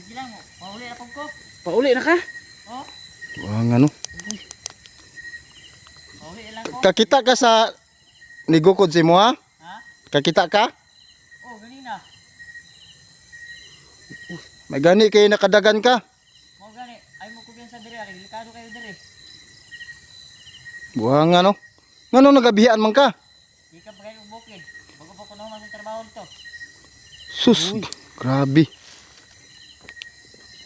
Sige lang, mahuli na pag ko. Pauli na ka? Oh, Ang ano. mahuli na lang ko. Kakita ka sa nigukod si mo ha? Ha? Kakita ka? Oh, ganina. May gani kay nakadagan ka. Mo gani, ay mo ko sa dire, ari delikado kayo dire. Buhang ano. Ngano nagabihan man ka? Di ka pa kayo bukid. Bago pa kuno man sa trabaho nito. Sus, grabe.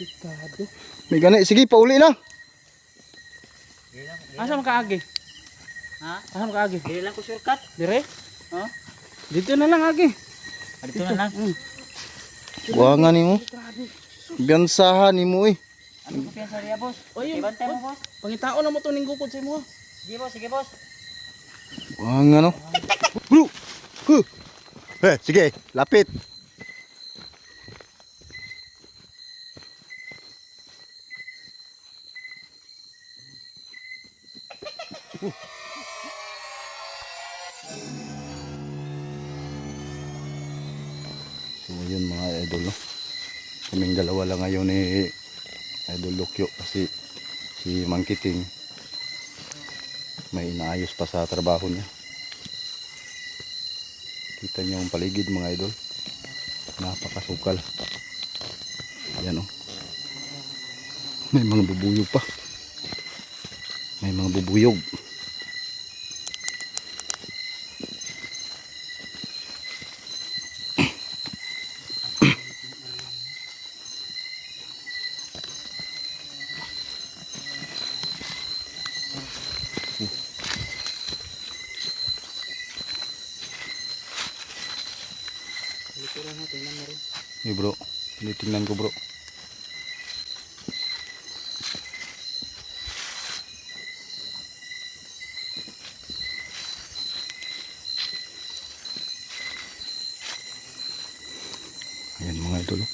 Delikado. May gani, sige pauli na. Asa lang. man kaagi? Ha? Asa man kaagi? Di lang ko shortcut. Dire? Ha? Dito na lang agi. Ah, Dito na lang. Mm. Buhang ni mo. Grabe. Biyansahan ni mo eh. Ano ko piyansa riya, boss? O, yun. Ibantay mo, boss. Pangitao na mo to ning gukod sa imo. Sige, boss. Sige, boss. Buhang ano. Bro. Huh. Eh, sige, lapit. Kasi si Mangkiting may inaayos pa sa trabaho niya. Kita niyo ang paligid mga idol. Napakasukal. Ayan oh. May mga bubuyog pa. May mga bubuyog. Dito lang ha, tingnan mo rin. Hey bro, tinitingnan ko bro. Ayan mga idol. oh.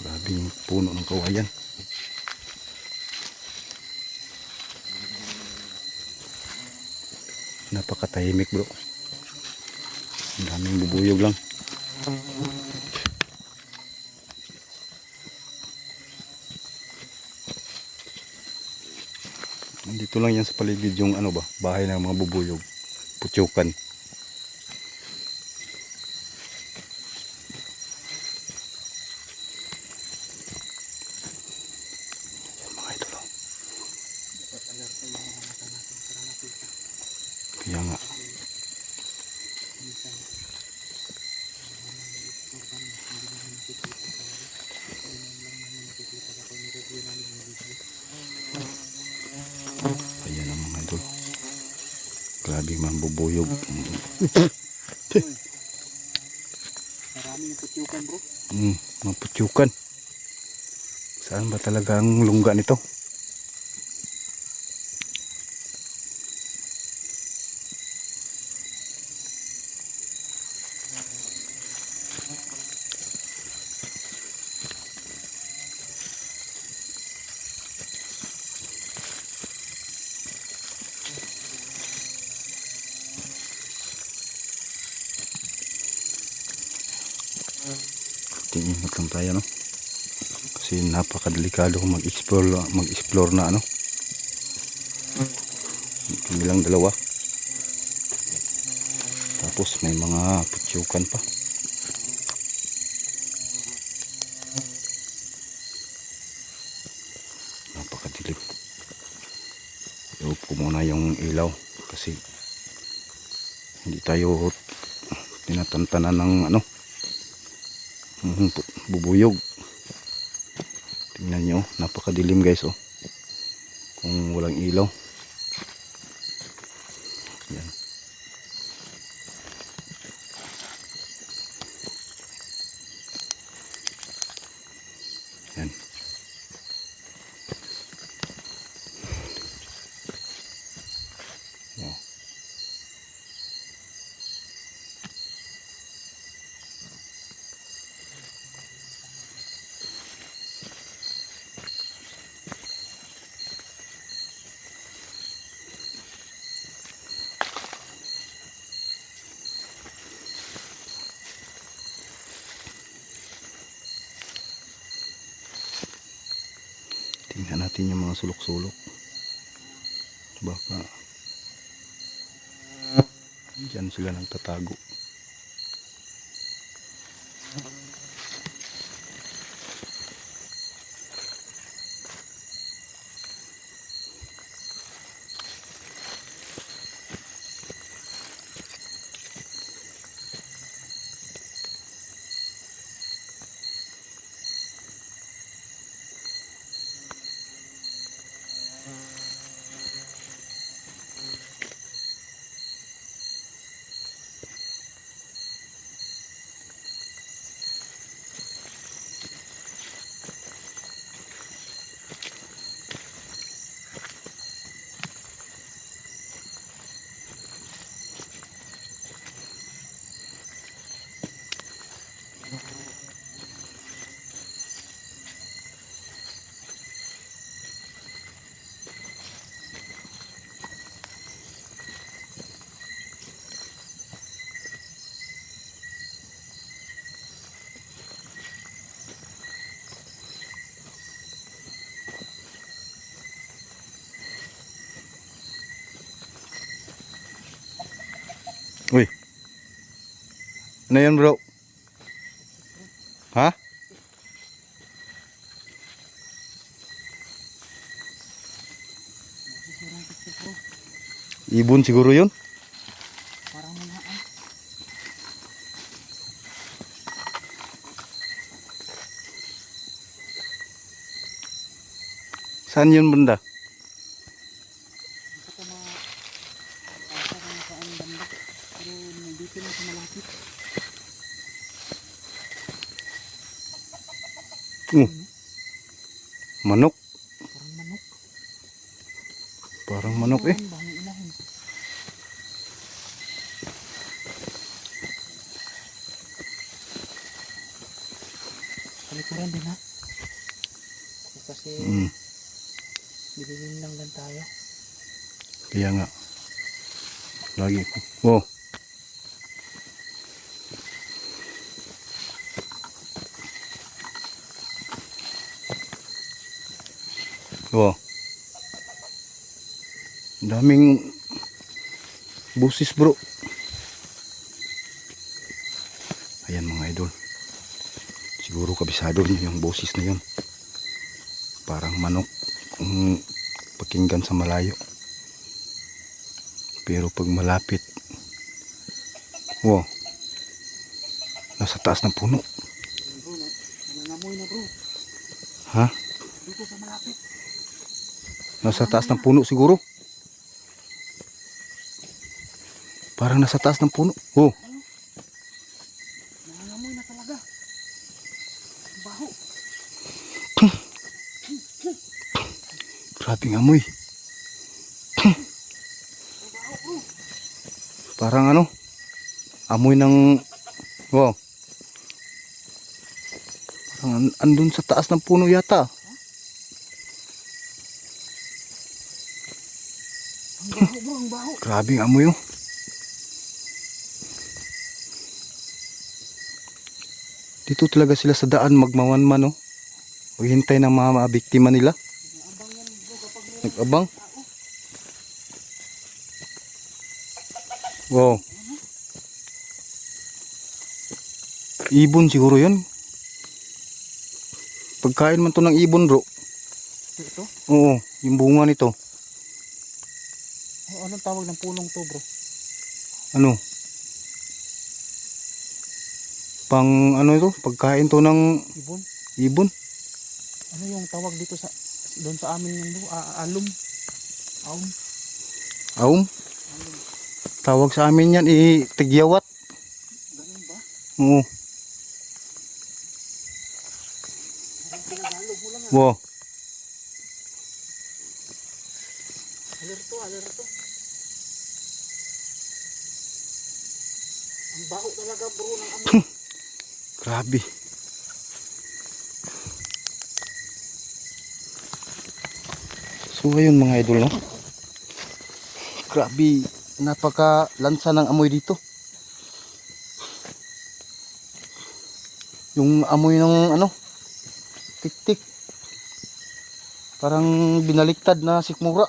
Grabe yung puno ng kawayan. Napakatahimik bro. Ang daming bubuyog lang. Nandito lang yan sa paligid yung ano ba, bahay ng mga bubuyog. Putyukan. Yan mga idol. oh. Kaya nga. Ayan ang mga idol. Grabe man bubuyog. Marami yung putyukan bro. Mm, putyukan. Saan ba talaga ang lungga nito? Tingin lang tayo no. Kasi napakadelikado kung mag-explore mag-explore na ano. Kami lang dalawa. Tapos may mga putyukan pa. Napakadilim. Iup ko muna yung ilaw kasi hindi tayo tinatantanan ng ano bubuyog. Tingnan nyo napakadilim guys oh. Kung walang ilaw natin yung mga sulok-sulok. Baka Diyan sila nagtatago. Uy. Ano yan bro? Ha? Ibon siguro yun? Parang mga ah. Saan yun banda? Hindi ko ma... Asa kung saan banda. Pero nandito lang sa malapit. Uh. Manok. Parang manok. Parang manok eh. Kalikuran din ha. Kasi Mm. Bililing lang lang tayo. Kaya nga. Lagi. Oh. Oh. Daming busis bro. Ayan mga idol. Siguro kabisado niyo yung busis na yun. Parang manok kung pakinggan sa malayo. Pero pag malapit, wow, nasa taas ng puno. Ha? Dito sa malapit. Nasa taas ng puno siguro. Parang nasa taas ng puno. Oh, Nangangamoy na talaga. Baho. grabe ang amoy. Parang ano, amoy ng, wow. Parang an- andun sa taas ng puno yata. Ang baho ang amoy oh. Dito talaga sila sa daan magmawanman oh. Maghintay ng mga mga biktima nila. Nag-abang. Wow. Ibon siguro yun. Pagkain man to ng ibon bro. ito. Oo, yung bunga nito. Anong tawag ng punong to bro? Ano? Pang ano ito? Pagkain to ng Ibon? ibon. Ano yung tawag dito sa doon sa amin yung bro? Alum. Aum. Aum. Tawag sa amin yan, i tigyawat. Ganun ba? Oo. Ah. Wow. Alerto, alerto. Baho talaga bro ng amoy. Grabe. So ayun mga idol no. Grabe, napaka lansa ng amoy dito. Yung amoy ng ano, tik-tik. Parang binaliktad na sikmura.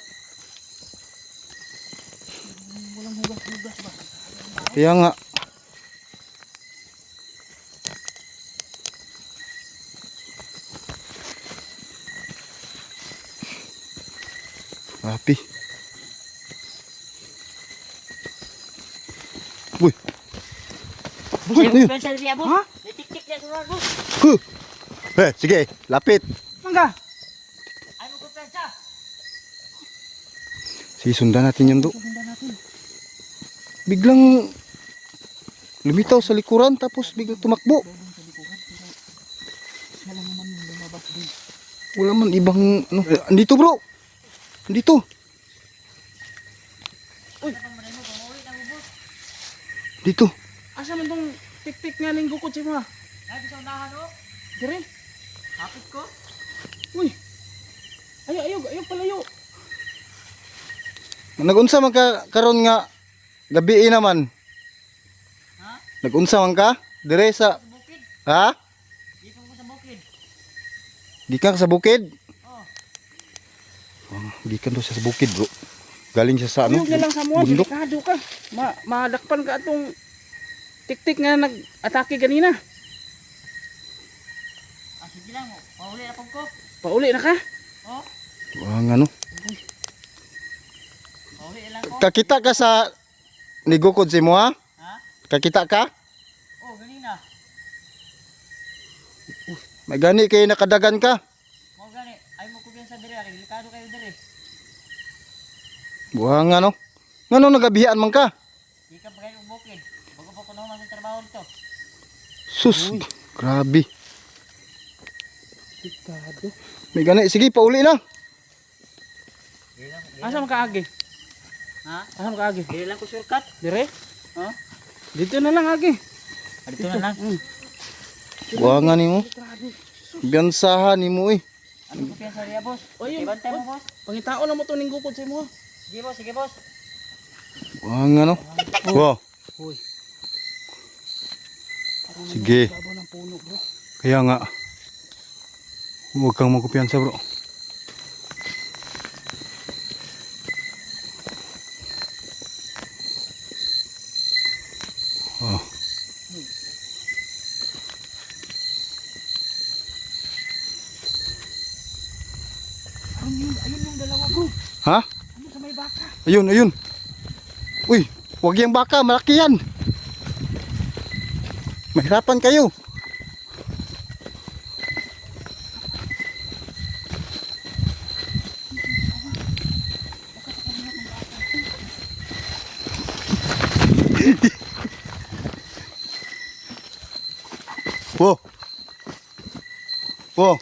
Kaya nga. Api. Uy. Uy, ano yun? Ha? Tik-tik niya sa boss. Huh. Eh, sige, lapit. Mangga! Ay mo ko pensa. Sige, sundan natin yun do. Sundan natin. Biglang lumitaw sa likuran tapos biglang tumakbo. Wala man ibang ano. Andito bro. Andito. Uy. Ano mo mo pamuli na mo boss. Dito. Asa man tong tik-tik nga linggo ko siya Ay sa unahan oh. Dire. Hapit ko. Uy. Ayo, ayo, ayo palayo. Nagunsa man ka karon nga gabi naman. Ha? Nagunsa man ka? Dire sa Sa bukid. ha? Dito ko sa bukid. Gikan ka sa bukid? Oh. Oh, gikan do sa bukid, bro. Galing siya sa ano? Ano? na lang sa mo, bundok. delikado ka. Ma madakpan ka atong tik-tik nga nag-atake ganina. Ah, sige lang mo. Pahuli na pag ko. Pauli na ka. Oh. Ang ano? Pahuli na lang ko. Kakita ka sa nigukod si mo ha? Ha? Kakita ka? Oh, ganina. May gani kay nakadagan ka. Mo gani. Ay mo ko sa dire. Ay likado kayo dire. Buhang ano? Ngano nagabihan man ka? Di ka pa kayo bukid. Bago pa ko naman sa trabaho nito. Sus, grabe. Delikado. May gani, sige pauli na. Asa man kaagi? Ha? Asa man kaagi? Di lang ko shortcut. Dire? Ha? Dito na lang agi. Ah, Dito na lang. Mm. Buhang ni mo. Grabe. Biyansahan ni mo eh. Ano ko sa riya boss? O, yun. Ibantay mo boss. Pangitao na mo to ning gukod sa mo. Sige boss, sige boss. Buhang ano? Wow. Hoy. Sige. Kaya nga. Huwag kang magkupiyansa bro. Oh. Ayun yun, ayun yung dalawa, bro. Ha? Ano sa may baka? Ayun, ayun. Uy, huwag yung baka, malaki yan. Mahirapan kayo. Wow. Wow.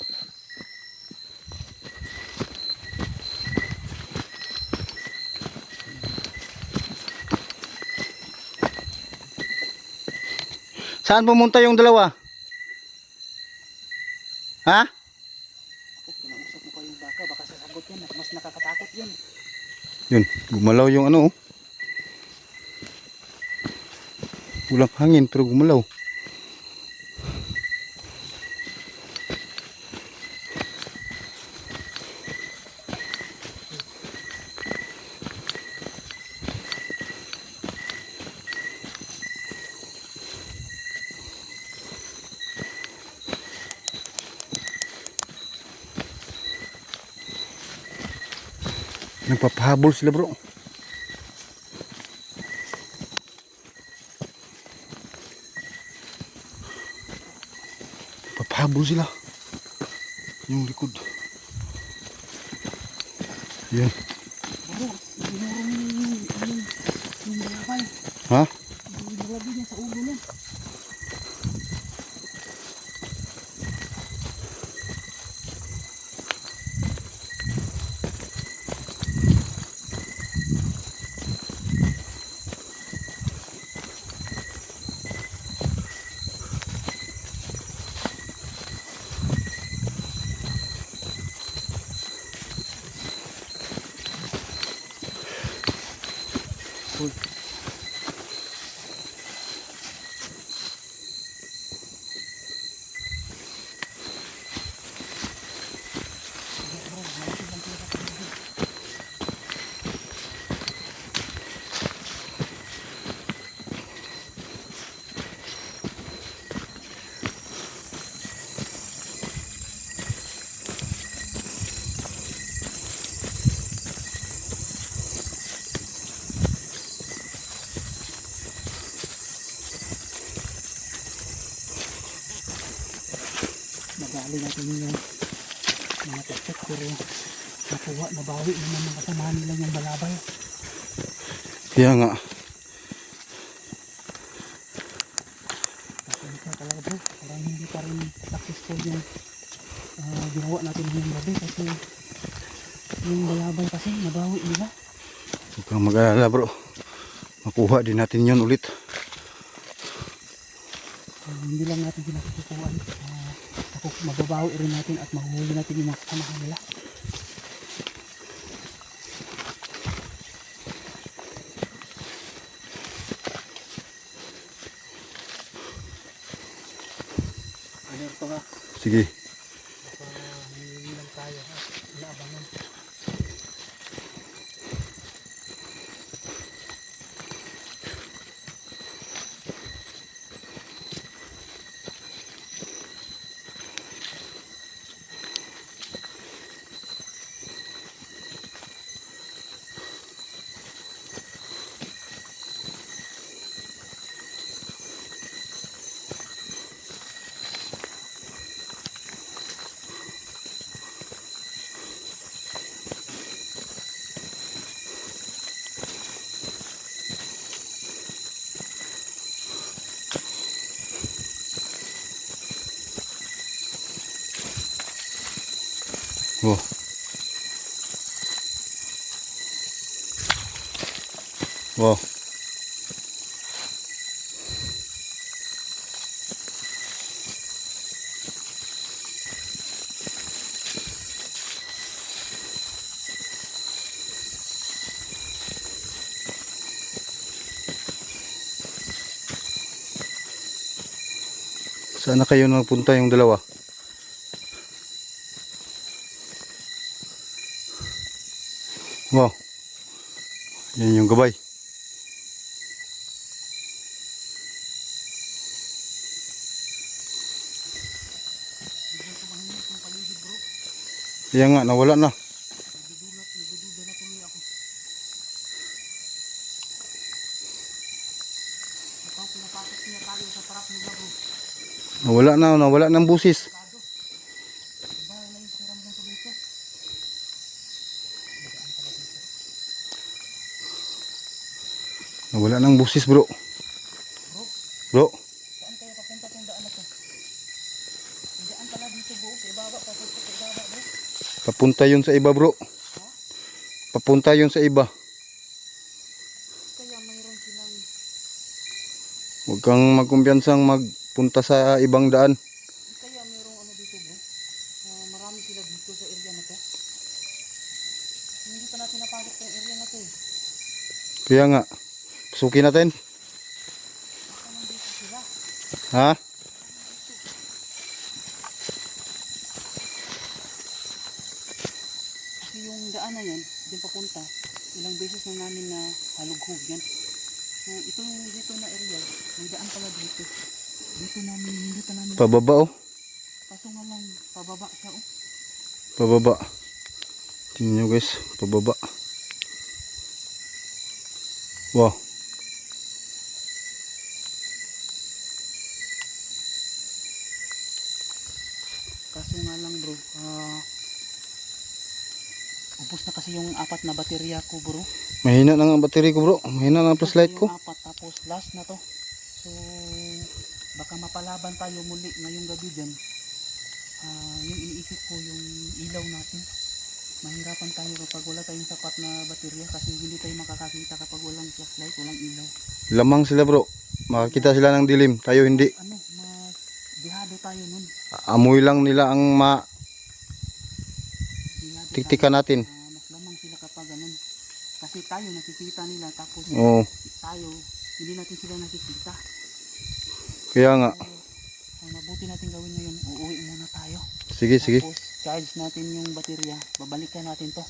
Saan pumunta yung dalawa? Ha? Kinausap mo pa yung baka. Baka sasagot yan. Mas nakakatakot yan. Yun, gumalaw yung ano. oh. Walang hangin pero gumalaw. Nagpapahabol sila bro. Papahabol sila. Yung likod. Yan. Dali natin yung mga tektek pero nakuha, nabawi naman ng kasamahan nila yung balabay. Kaya nga. Pasensya talaga bro, parang hindi pa rin successful yung ah, ginawa natin ngayong gabi kasi yung balabay kasi nabawi nila. Huwag kang mag-alala bro. Makuha din natin yon ulit. Ah, hindi lang natin. Uh, ako, mababawi rin natin at mahuhuli natin yung mga kasamahan nila. Sige. Wow. Saan na kayo nagpunta yung dalawa? Wow. Yan yung gabay. Kaya nga, nawala na. Nagudulat, nagududa na tuloy ako. Mukhang pinapasok niya tayo nila bro. Nawala na, nawala busis. Na siram ng dito. Nawala ng busis bro. Bro, Bro, saan kayo papunta tong daan na to? Yung daan pala dito bro. Sa ibaba, papunta sa ibaba bro. Papunta yun sa iba bro. Papunta yun sa iba. Kaya mayroon silang Huwag kang magkumpiyansang magpunta sa ibang daan. kaya mayroong ano dito bro. Ah, marami sila dito sa area na to. Hindi pa natin napasok tong area na to eh. Kaya nga, pasukin natin. Baka nandito sila. Ha? Yung daan na yan, din papunta, ilang beses na namin na halughog yan. So, ito yung dito na area, may daan pala dito. Dito namin, hindi pa namin, Pababa oh. kaso nga lang, pababa siya oh. Pababa. Tingnan nyo guys, pababa. Wow. Kaso nga lang bro, ah, ubos na kasi yung apat na baterya ko bro. Mahina na nga ang battery ko bro. Mahina na ang flashlight ko. Apat, tapos last na to. So, baka mapalaban tayo muli ngayong gabi dyan. Ah, yung iniisip ko yung ilaw natin. Mahirapan tayo kapag wala tayong sapat na baterya kasi hindi tayo makakakita kapag walang flashlight, walang ilaw. Lamang sila bro. Makakita sila ng dilim. Tayo hindi. Ano, mas dihado tayo nun. Amoy lang nila ang ma tiktikan natin. tayo. Ah, mas lamang sila kapag ganun. Kasi tayo nakikita nila tapos Oo. tayo hindi natin sila nakikita. Kaya nga. So, ang mabuti natin gawin ngayon, uuwi muna tayo. Sige, sige. Tapos charge natin yung baterya, babalikan natin to.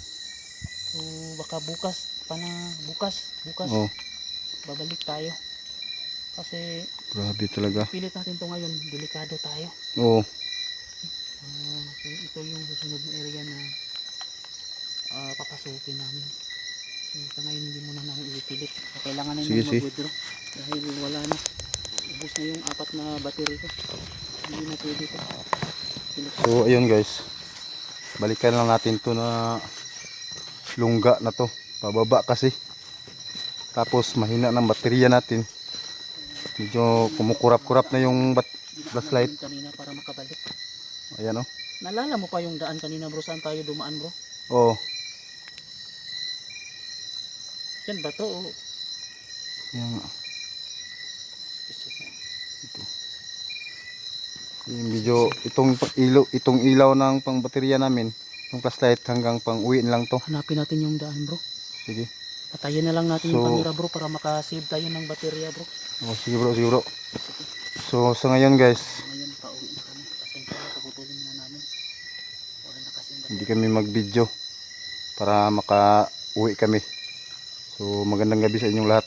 So baka bukas pa na bukas, bukas Oh, babalik tayo. Kasi grabe talaga. pilit natin to ngayon, delikado tayo. Oo. So ito yung susunod na area na ah, papasukin namin. So sa ngayon hindi muna namin ipilit. So, kailangan na yung mag-withdraw dahil wala na. Ubus na yung apat na battery ko. Hindi na pwede to. So ayun guys. Balikan lang natin to na lungga na to. Pababa kasi. Tapos mahina ng baterya natin. Medyo kumukurap-kurap na yung bat flashlight. Kanina para makabalik. Ayan oh. Nalala mo pa yung daan kanina bro, saan tayo dumaan bro? Oh, Yan ba to? o? yan nga. Yung medyo itong ilaw, itong ilaw ng pang baterya namin, yung flashlight hanggang pang uwi lang to. Hanapin natin yung daan bro. Sige. Patayin na lang natin yung So- camera bro para makasave tayo ng baterya bro. Oh, sige bro, sige bro. So sa ngayon guys, Ngayon pauwi kami. Pasensya na pagputulin na namin. Wala na kasi hindi kami mag-video para maka-uwi kami. So magandang gabi sa inyong lahat.